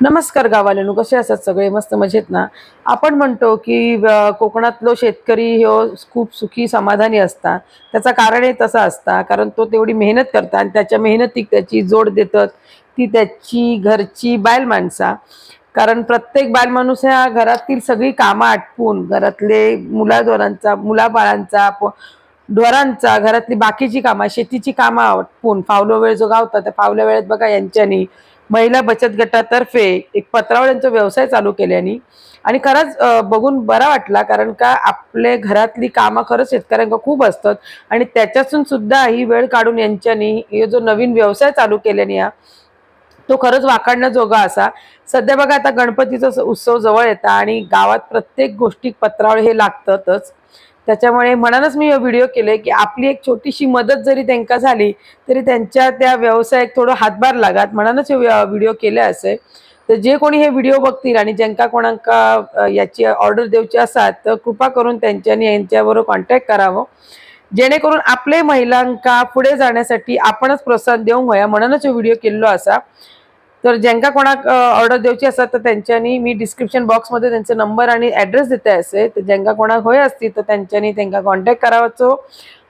नमस्कार गावाल्यानु कसे असतात सगळे? मस्त मजेत ना? आपण म्हणतो की कोकणातलो शेतकरी हो खूप सुखी समाधानी असता. त्याचा कारण हे तसं असता कारण तो तेवढी मेहनत करता आणि त्याच्या मेहनतीक त्याची जोड देतात. ती त्याची घरची बायल माणसा. कारण प्रत्येक बालमाणूस ह्या घरातील सगळी कामं आटपून घरातले मुलाधोरांचा मुलाबाळांचा ढोरांचा घरातली बाकीची कामं शेतीची कामं आटपून फावलो वेळ जो गावता त्या फावल्या वेळेत बघा यांच्यानी महिला बचत गटातर्फे एक पत्रावळ्यांचा व्यवसाय चालू केल्याने आणि खरंच बघून बरा वाटला कारण का आपले घरातली कामं खरंच शेतकऱ्यांका खूप असतात. आणि त्याच्यातून सुद्धा ही वेळ काढून यांच्यानी हे जो नवीन व्यवसाय चालू केल्याने हा तो खरंच वाकडण्याजोगा असा. सध्या बघा आता गणपतीचा स- उत्सव जवळ येता आणि गावात प्रत्येक गोष्टी पत्रावळ हे लागतातच. त्याच्यामुळे म्हणूनच मी व्हिडिओ केले की आपली एक छोटीशी मदत जरी त्यांना झाली तरी त्यांच्या त्या व्यवसायात थोडं हातभार लागत. म्हणूनच हे व्हिडिओ केले असे. तर जे कोणी हे व्हिडिओ बघतील आणि ज्यांका कोणाका याची ऑर्डर देऊची असतात तर कृपा करून त्यांच्यानी यांच्याबरोबर कॉन्टॅक्ट करावं. जेणेकरून आपले महिलांका पुढे जाण्यासाठी आपणच प्रोत्साहन देऊन होया म्हणूनच व्हिडिओ केलेलो असा. तर ज्यांका कोणाक ऑर्डर देऊची असतात तर त्यांच्यानी मी डिस्क्रिप्शन बॉक्समध्ये त्यांचे नंबर आणि ॲड्रेस देते असे. तर ज्यांका कोणाक होय असतील तर त्यांच्यानी त्यांना कॉन्टॅक्ट करावाचो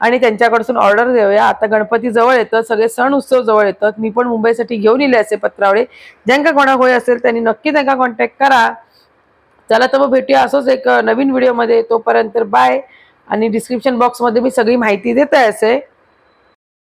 आणि त्यांच्याकडसून ऑर्डर देऊया. आता गणपती जवळ येतं सगळे सण उत्सव जवळ येतात. मी पण मुंबईसाठी घेऊन इले असे पत्रावळे. ज्यांका कोणाक होय असेल त्यांनी नक्की त्यांना कॉन्टॅक्ट करा. चला तर मग भेटूया असंच एक नवीन व्हिडिओमध्ये तोपर्यंत बाय आणि डिस्क्रिप्शन बॉक्समध्ये मी सगळी माहिती देते असे.